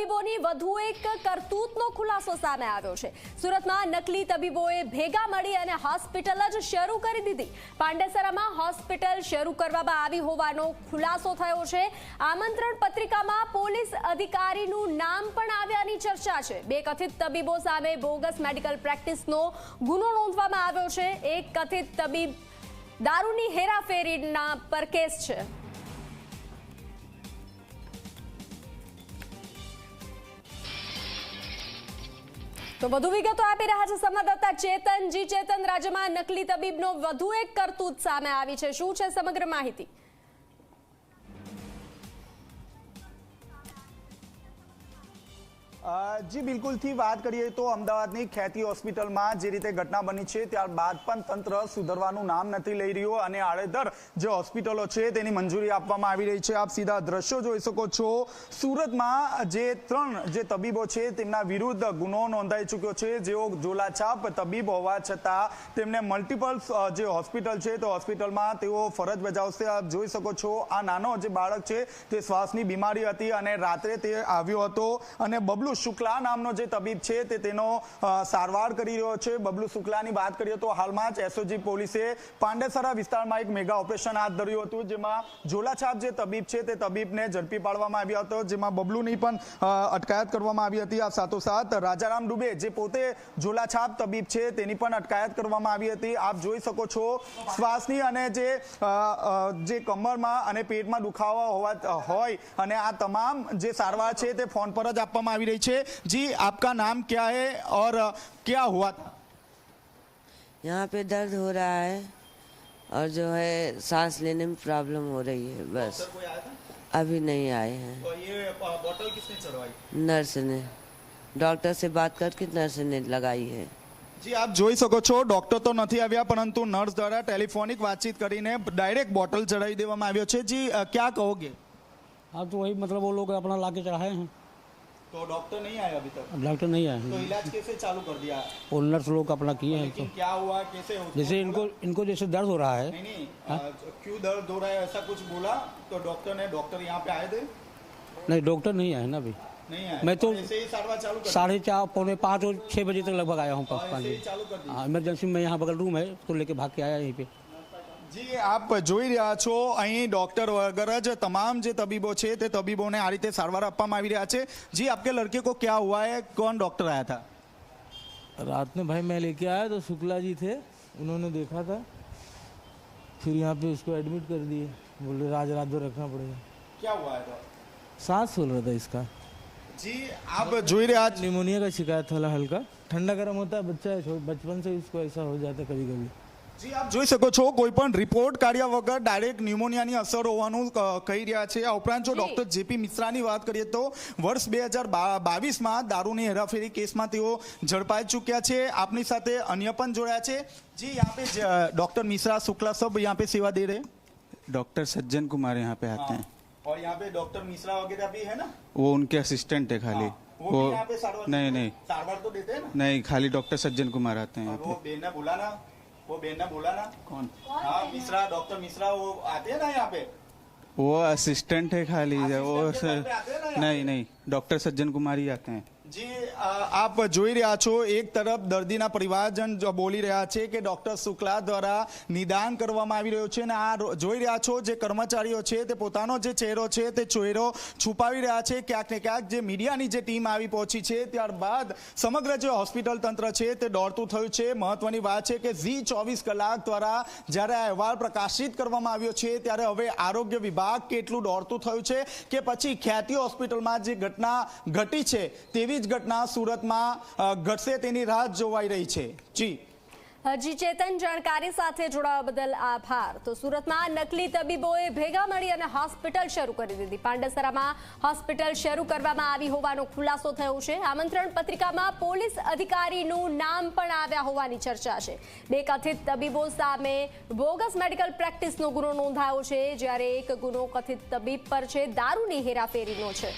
તબીબોની વધુ એક કરતૂતનો ખુલાસો સામે આવ્યો છે. સુરતમાં નકલી તબીબોએ ભેગા મળી અને હોસ્પિટલ જ શરૂ કરી દીધી. પાંડેસરામાં હોસ્પિટલ શરૂ કરવામાં આવી હોવાનો ખુલાસો થયો છે. આમંત્રણ પત્રિકામાં પોલીસ અધિકારીનું નામ પણ આવ્યાની ચર્ચા છે. બે કથિત તબીબો સામે બોગસ મેડિકલ પ્રેક્ટિસનો ગુનો નોંધવામાં આવ્યો છે. એક કથિત તબીબ દારૂની હેરાફેરીના પર કેસ છે. તો વધુ વિગતો આપી રહ્યા છે સંવાદદાતા ચેતન. જી ચેતન, રાજ્યમાં નકલી તબીબનો વધુ એક કરતૂત સામે આવી છે. શું છે સમગ્ર માહિતી? જી, બિલકુલથી વાત કરીએ તો અમદાવાદની ખ્યાતિ હોસ્પિટલમાં જે રીતે ઘટના બની છે, ત્યારબાદ પણ તંત્ર સુધરવાનું નામ નથી લઈ રહ્યું અને આડેધર જે હોસ્પિટલો છે, તેની મંજૂરી આપવામાં આવી રહી છે. આપ સીધા દ્રશ્યો જોઈ શકો છો. સુરતમાં જે ત્રણ જે તબીબો છે, તેમના વિરુદ્ધ ગુનો નોંધાઈ ચૂક્યો છે. જેઓ જોલાછાપ તબીબ હોવા છતાં તેમને મલ્ટિપલ જે હોસ્પિટલ છે, તો હોસ્પિટલમાં તેઓ ફરજ બજાવશે. આપ જોઈ શકો છો, આ નાનો જે બાળક છે, તે શ્વાસની બીમારી હતી અને રાત્રે તે આવ્યો હતો અને બબલુ શુક્લા નામનો જે તબીબ છે તે તેનો સારવાર કરી રહ્યો છે. બબલુ શુક્લાની વાત કરીએ તો હાલમાં જ એસઓજી પોલીસે પાંડેસરા વિસ્તારમાં એક મેગા ઓપરેશન હાથ ધર્યું હતું, જેમાં ઝોલાછાપ જે તબીબ છે તે તબીબને ઝડપી પાડવામાં આવ્યો હતો, જેમાં બબલુની પણ અટકાયત કરવામાં આવી હતી. આ સાથોસાથ રાજારામ દુબે જે પોતે ઝોલાછાપ તબીબ છે, તેની પણ અટકાયત કરવામાં આવી હતી. આપ જોઈ શકો છો, શ્વાસની અને જે જે કમરમાં અને પેટમાં દુખાવા હોવા હોય અને આ તમામ જે સારવાર છે તે ફોન પર જ આપવામાં આવી રહી છે જી આપકા નામ क्या है और अ, क्या हुआ था यहाँ पे दर्द हो रहा है और जो है सांस लेने में प्रॉब्लम हो रही है बस कोई आया था अभी नहीं आए हैं तो ये बोतल किसने चढ़वाई नर्स ने डॉक्टर से बात करके नर्स ने लगाई है જી આપ જોઈ શકો છો ડોક્ટર તો નથી આવ્યા પરંતુ નર્સ દ્વારા ટેલિફોનિક વાતચીત કરીને ડાયરેક્ટ બોટલ ચડાવી દેવામાં આવ્યો છે જી અ, क्या कहोगे हाँ तो वही मतलब वो लोग अपना ला के चढ़ाए हैं तो डॉक्टर नहीं आया अभी तक? डॉक्टर नहीं आया तो इलाज कैसे चालू कर दिया? वो नर्स लोग अपना किए हैं तो। क्या हुआ? कैसे हो? जैसे इनको इनको जैसे दर्द हो रहा है। नहीं नहीं अ, क्यों दर्द हो रहा है? ऐसा कुछ बोला तो डॉक्टर ने डॉक्टर यहाँ पे आए थे? नहीं डॉक्टर नहीं आए ना अभी। नहीं आए। मैं तो- ही साढ़े चार पौने पाँच और छः बजे तक लगभग आया हूँ और पाँच ही बजे। हाँ इमरजेंसी में यहाँ बगल रूम है तो लेके भाग के आया यहीं पे। जी आप જોઈ રહ્યા છો અહીં ડોક્ટર વગર જ તમામ જે તબીબો છે તે તબીબોને આ રીતે સારવાર આપવામાં આવી રહ્યા છે. જી આપકે લડકે કો ક્યાં था रात में भाई मैं लेके आया तो शुक्ला जी थे उन्होंने देखा था फिर यहाँ पे उसको एडमिट कर दिए बोले राज रात रखना पड़ेगा क्या हुआ है तो सांस फूल रहा था इसका जी आप जो ही आज निमोनिया का शिकायत थोड़ा हल्का ठंडा गर्म होता है बच्चा है बचपन से इसको ऐसा हो जाता कभी कभी જી આપ જોઈ શકો છો કોઈ પણ રિપોર્ટ કાર્ય વગર ડાયરેક્ટ ન્યુમોનિયાની અસર હોવાનું ક- કહી રહ્યા છે આ ઉપરાંત જો જી. ડોક્ટર જેપી મિશ્રાની વાત કરીએ તો વર્ષ બે હજાર બાવીસમાં દારૂની હેરાફેરી કેસમાં તેઓ ઝડપાઈ ચૂક્યા છે આપની સાથે અન્ય પણ જોડાયા છે જી यहाँ पे ज- डॉक्टर मिश्रा शुक्ला सब यहाँ पे सेवा दे रहे हैं डॉक्टर सज्जन कुमार यहाँ पे आते हैं और यहाँ पे डॉक्टर मिश्रा वगैरह भी है ना वो उनके असिस्टेंट है खाली वो भी यहाँ पे सारवार नहीं नहीं सारवार तो देते हैं ना नहीं खाली डॉक्टर सज्जन कुमार आते हैं यहाँ वो बेन ने बोला ना वो बेन ने बोला ना कौन हाँ मिश्रा डॉक्टर मिश्रा वो आते हैं ना यहाँ पे पे वो असिस्टेंट है खाली वो Assistant के पद पे आते हैं ना यहाँ नहीं नहीं ડૉક્ટર સજ્જન કુમારી આતે જી આપ જોઈ રહ્યા છો, એક તરફ દર્દીના પરિવારજન બોલી રહ્યા છે કે ડોક્ટર શુક્લા દ્વારા નિદાન કરવામાં આવી રહ્યું છે અને આ જોઈ રહ્યા છો જે કર્મચારીઓ છે તે પોતાનો જે ચહેરો છે તે ચહેરો છુપાવી રહ્યા છે. ક્યાંક ને ક્યાંક જે મીડિયાની જે ટીમ આવી પહોંચી છે, ત્યારબાદ સમગ્ર જે હોસ્પિટલ તંત્ર છે તે દોડતું થયું છે. મહત્વની વાત છે કે ઝી ચોવીસ કલાક દ્વારા જ્યારે આ અહેવાલ પ્રકાશિત કરવામાં આવ્યો છે, ત્યારે હવે આરોગ્ય વિભાગ કેટલું દોડતું થયું છે કે પછી ખ્યાતિ હોસ્પિટલમાં જે ઘટના ઘટી છે, તેવી જ ઘટના સુરતમાં ઘટશે તેની રાહ જોવાઈ રહી છે. જી. હજી ચેતન, જાણકારી સાથે જોડાવા બદલ આભાર. તો સુરતમાં નકલી તબીબોએ ભેગા મળી અને હોસ્પિટલ શરૂ કરી દીધી. પાંડેસરામાં હોસ્પિટલ શરૂ કરવામાં આવી હોવાનો ખુલાસો થયો છે. આમંત્રણ પત્રિકામાં પોલીસ અધિકારીનું નામ પણ આવ્યા હોવાની ચર્ચા છે. બે કથિત તબીબો સામે બોગસ મેડિકલ પ્રેક્ટિસનો ગુનો નોંધાયો છે, જ્યારે એક ગુનો કથિત તબીબ પર છે, દારૂની હેરાફેરીનો છે.